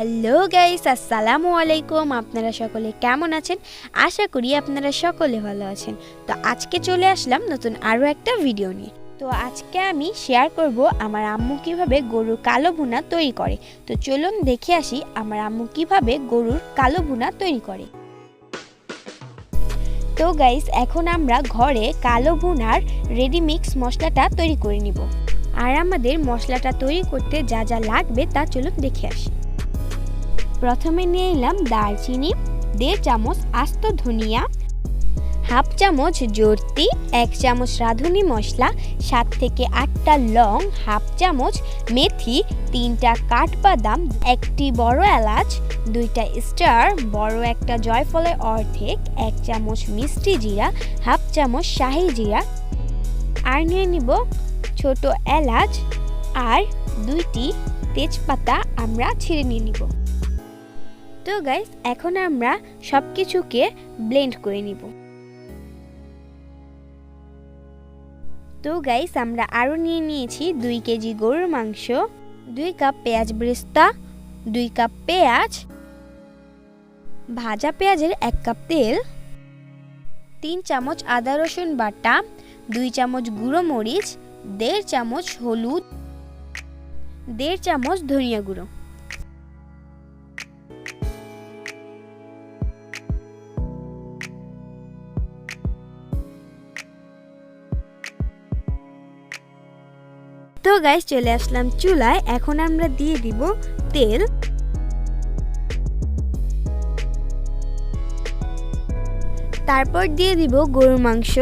Hello guys আসসালামু আলাইকুম। আপনারা সকলে কেমন আছেন? আশা করি আপনারা সকলে ভালো আছেন। তো আজকে চলে আসলাম নতুন আরও একটা ভিডিও নিয়ে। তো আজকে আমি শেয়ার করব আমার আম্মু কীভাবে গরুর কালো ভুনা তৈরি করে। তো চলুন দেখে আসি আমার আম্মু কীভাবে গরুর কালো ভুনা তৈরি করে। তো গাইস এখন আমরা ঘরে কালো ভুনার রেডি মিক্স মশলাটা তৈরি করে নিব। আর আমাদের মশলাটা তৈরি করতে যা যা লাগবে তা চলুন দেখে আসি। প্রথমে নিয়ে এলাম দারচিনি, দেড় চামচ আস্ত ধনিয়া, হাফ চামচ জর্তি, এক চামচ রাঁধুনি মশলা, সাত থেকে আটটা লং, হাফ চামচ মেথি, তিনটা কাঠবাদাম, একটি বড় এলাচ, দুইটা স্টার, বড় একটা জয়ফলের অর্ধেক, এক চামচ মিষ্টি জিরা, হাফ চামচ শাহি জিরা। আর নিয়ে নিব ছোট এলাচ, আর দুইটি তেজপাতা আমরা ছিঁড়ে নিয়ে নিব। তো গাইস এখন আমরা সব কিছুকে ব্লেন্ড করে নিব। তো গাইস আমরা আরও নিয়ে নিয়েছি দুই কেজি গরুর মাংস, দুই কাপ পেঁয়াজ ব্রেস্তা, দুই কাপ পেঁয়াজ, ভাজা পেঁয়াজের এক কাপ তেল, তিন চামচ আদা রসুন বাটা, দুই চামচ গুঁড়ো মরিচ, দেড় চামচ হলুদ, দেড় চামচ ধনিয়া গুঁড়ো। গাইস চলে আসলাম চুলায়। এখন আমরা দিয়ে দিব তেল। তারপর দিয়ে দিব গরুর মাংস।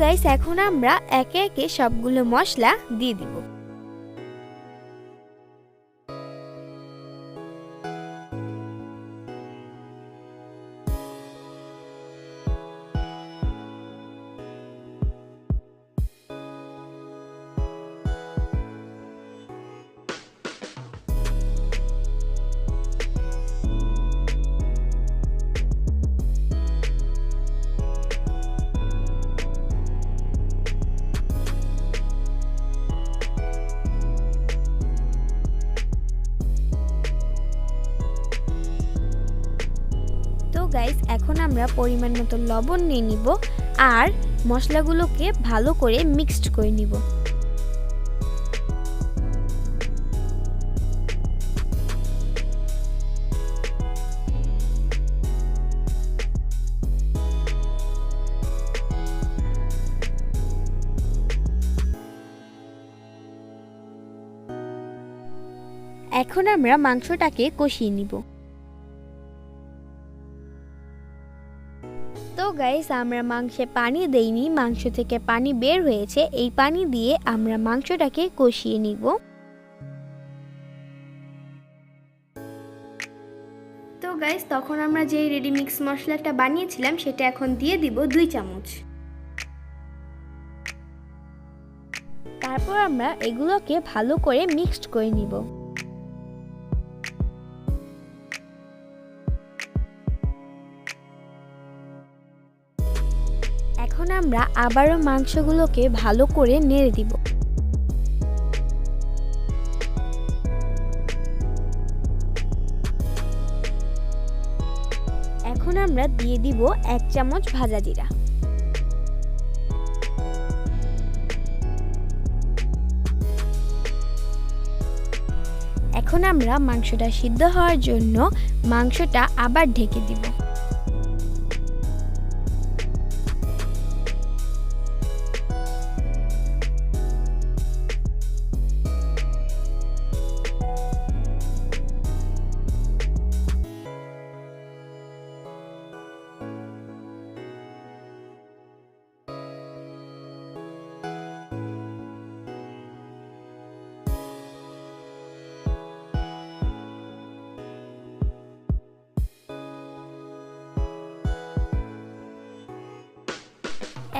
গাইস এখন আমরা একে একে সবগুলো মশলা দিয়ে দিব। গাইস এখন আমরা পরিমাণ মতো লবণ নিয়ে নিব আর মশলাগুলোকে ভালো করে মিক্সড করে নিব। এখন আমরা মাংসটাকে কষিয়ে নিব। গাইস আমরা মাংসে পানি দেইনি, মাংস থেকে পানি বের হয়েছে, এই পানি দিয়ে আমরা মাংসটাকে কষিয়ে নিব। তো গাইস তখন আমরা যে রেডি মিক্স মশলাটা বানিয়েছিলাম, সেটা এখন দিয়ে দিব দুই চামচ। তারপর আমরা এগুলোকে ভালো করে মিক্সড করে নিব। এখন আমরা আবারও মাংসগুলোকে ভালো করে নেড়ে দিব। এখন আমরা দিয়ে দিব এক চামচ ভাজা জিরা। এখন আমরা মাংসটা সিদ্ধ হওয়ার জন্য মাংসটা আবার ঢেকে দিব।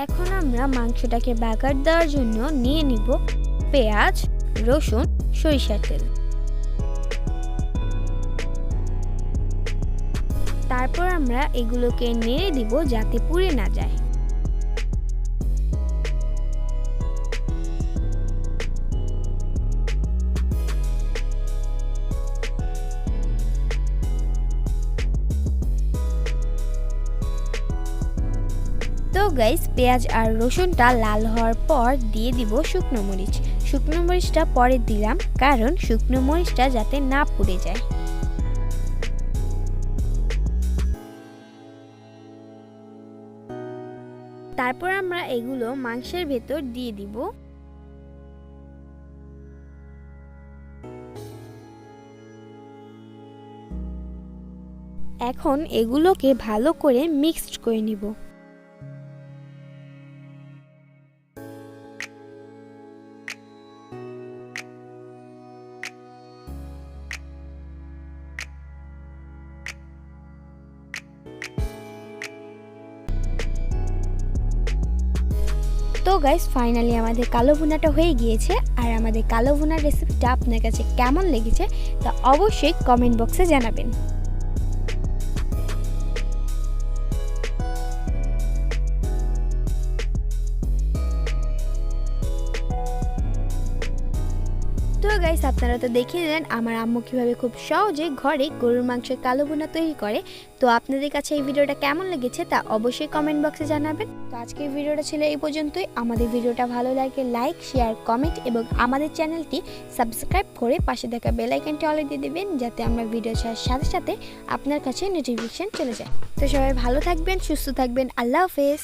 এখন আমরা মাংসটাকে বাগার দেওয়ার জন্য নিয়ে নিব পেঁয়াজ, রসুন, সরিষার তেল। তারপর আমরা এগুলোকে নেড়ে দিব যাতে পুড়ে না যায়। গাইস পেঁয়াজ আর রসুনটা লাল হওয়ার পর দিয়ে দিব শুকনো মরিচ। শুকনো মরিচটা পরে দিলাম, কারণ শুকনো মরিচটা যাতে না পুড়ে যায়। তারপর আমরা এগুলো মাংসের ভেতর দিয়ে দিব। এখন এগুলোকে ভালো করে মিক্সড করে নিব। তো গাইস ফাইনালি আমাদের কালো ভুনাটা হয়ে গিয়েছে আর আমাদের কালো ভুনার রেসিপিটা আপনার কাছে কেমন লেগেছে তা অবশ্যই কমেন্ট বক্সে জানাবেন। গাইস আপনারা তো দেখিয়ে নিলেন আমার আম্মু কীভাবে খুব সহজে ঘরে গরুর মাংসের কালো বোনা তৈরি করে। তো আপনাদের কাছে এই ভিডিওটা কেমন লেগেছে তা অবশ্যই কমেন্ট বক্সে জানাবেন। তো আজকের ভিডিওটা ছিল এই পর্যন্তই। আমাদের ভিডিওটা ভালো লাগে লাইক শেয়ার কমেন্ট এবং আমাদের চ্যানেলটি সাবস্ক্রাইব করে পাশে থাকা বেল আইকনটি অলে দিয়ে দেবেন যাতে আমরা ভিডিও ছাড়ার সাথে সাথে আপনার কাছে নোটিফিকেশন চলে যায়। তো সবাই ভালো থাকবেন, সুস্থ থাকবেন। আল্লাহ হাফেজ।